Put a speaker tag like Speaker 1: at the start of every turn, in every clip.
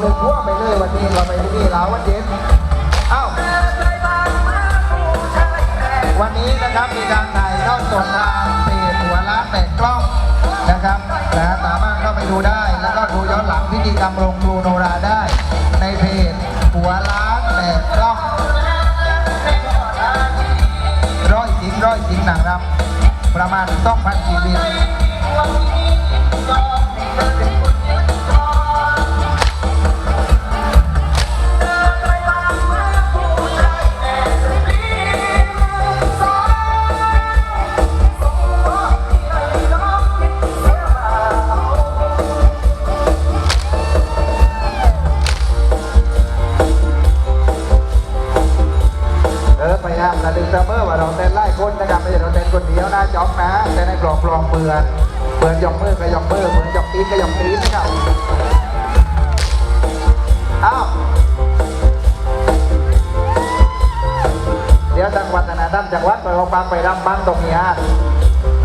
Speaker 1: ไม่ลื
Speaker 2: ม
Speaker 1: ลงลืมพัวไปเลยวันนี้เราไปที่นี่แล้ววันเย็นอ้าววันนี้นะครับมีการถ่ายทอดสดทางเพจหัวล้านแปดกล้องนะครับนะสามารถเข้าไปดูได้ แล้วก็ดูย้อนหลังพิธีกรรมโรงครูโนราได้ ในเพจหัวล้านแปดกล้องร้อยจริงร้อยจริงหนังรำประมาณต้องพันชีวิต ก็ยองตีนนะครับอ้าวเดี๋ยวจังหวัดนาดำจังหวัดไปเอาบางไปรำบ้างตรงนี้ฮะ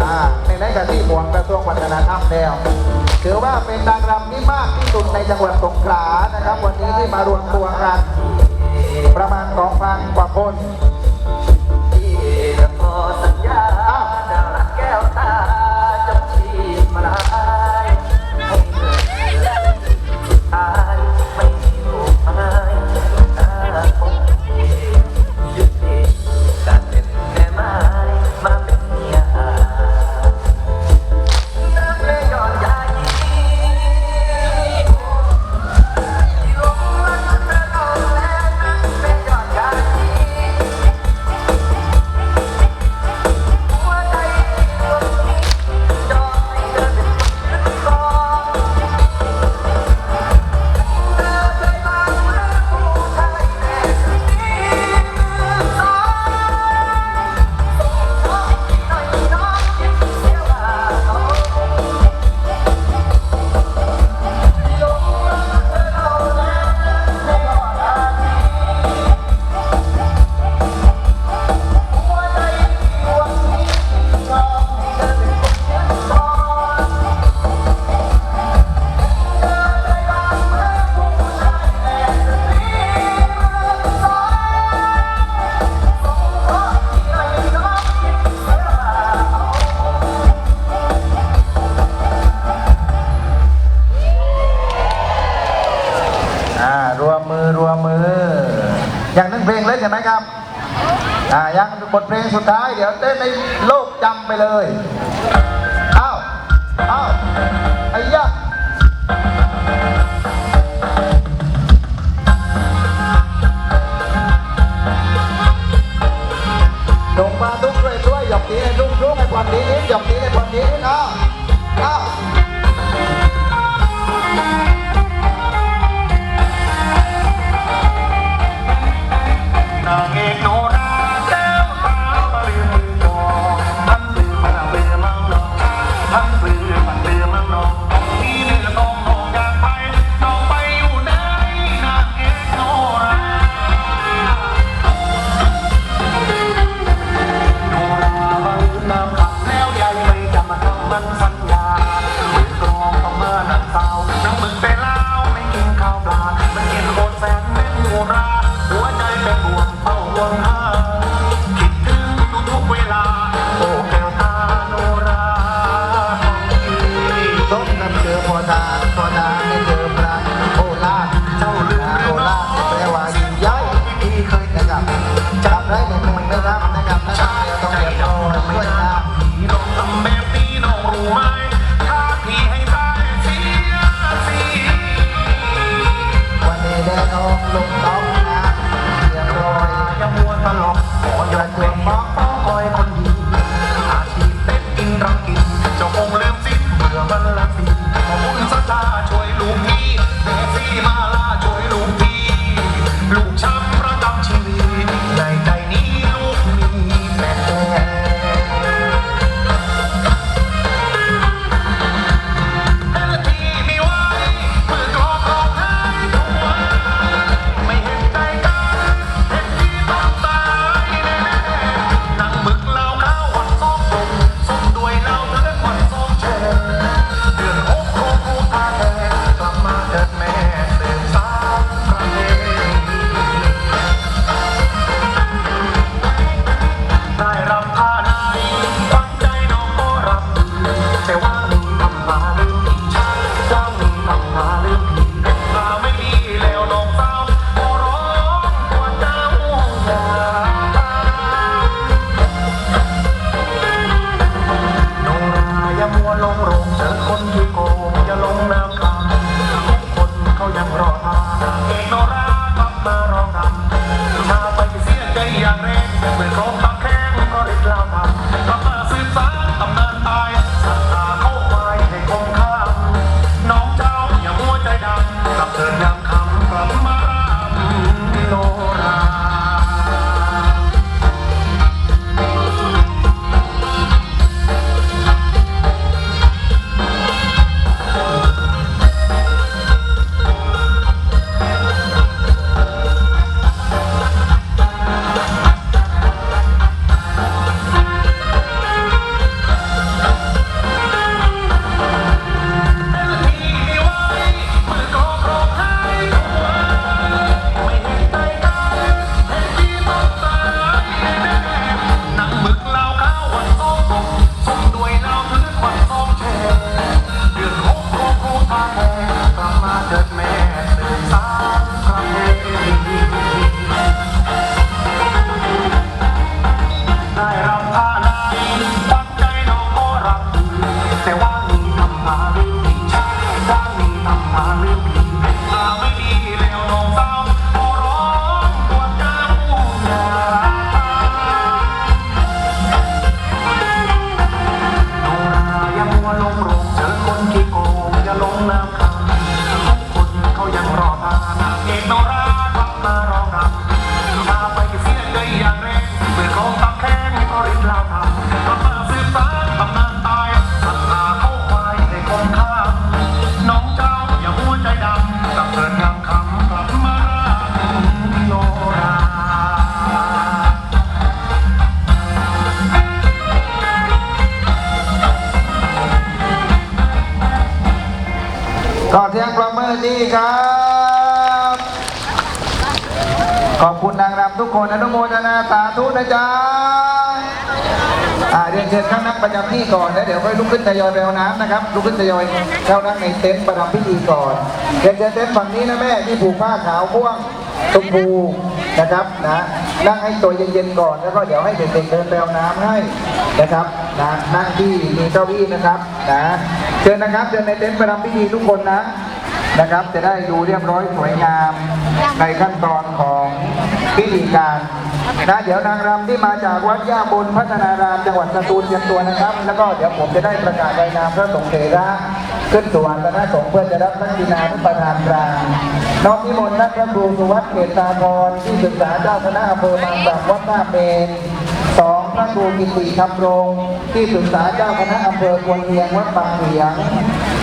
Speaker 1: อ่าในในกระที่หมวงกระทรวงวัฒนธรรมแล้วถือว่าเป็นนางรำที่มากที่สุดในจังหวัดสงขลานะครับ วันนี้ที่มารวมตัวกัน ประมาณ2,000กว่าคน
Speaker 2: ช่ไหมครั
Speaker 1: บอ่ายังบทเพลงสุดท้าย เดี๋ยวเต้นในโลกจำไปเลย อ้าว อ้าวไอ้ยะ remember อ
Speaker 2: ดีครับ ขอบคุณนางรำทุกคนอนุโมทนาสาธุนะจ๊ะอ่าเรียนเชิญข้างนักประจำที่ก่อนแล้วเดี๋ยวค่อยลุกขึ้นทยอยไปเอาน้ำนะครับลุกขึ้นทยอยเข้านั่งในเต็นท์ประจำพิธีก่อนเรียนเชิญเต็นท์ฝั่งนี้นะแม่ที่ผูกผ้าขาวพ่วงชมพูนะครับนะนั่งให้ตัวเย็นๆก่อนแล้วก็เดี๋ยวให้เด็กๆเดินไปเอาน้ำให้นะครับนะนั่งที่มีเก้าอี้นะครับนะเชิญนะครับเชิญในเต็นท์ประจำพิธีทุกคนนะ นะครับ จะได้ดูเรียบร้อยสวยงามในขั้นตอนของพิธีการนะเดี๋ยวนางรำที่มาจากวัดย่าบุญพัฒนารามจังหวัดสตูลเตรียมตัวนะครับ แล้วก็เดี๋ยวผมจะได้ประกาศรายนามพระสงฆ์เถระขึ้นสู่อันตนาสงฆ์เพื่อจะรับนักกีฬาทุกประธานกลางน้อมนิมนต์ท่านพระครูสุวัฒน์เกตตากรที่ศึกษาเจ้าคณะอำเภอบางกลับวัดท่าเมนสองพระครูกิติธรรมรงค์ที่ศึกษาเจ้าคณะอำเภอควนเนียงวัดบางเหลียง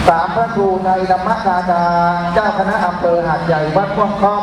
Speaker 2: สามพระครูในธรรมกาดาเจ้าคณะอำเภอหาดใหญ่วัดพ่วงค่อม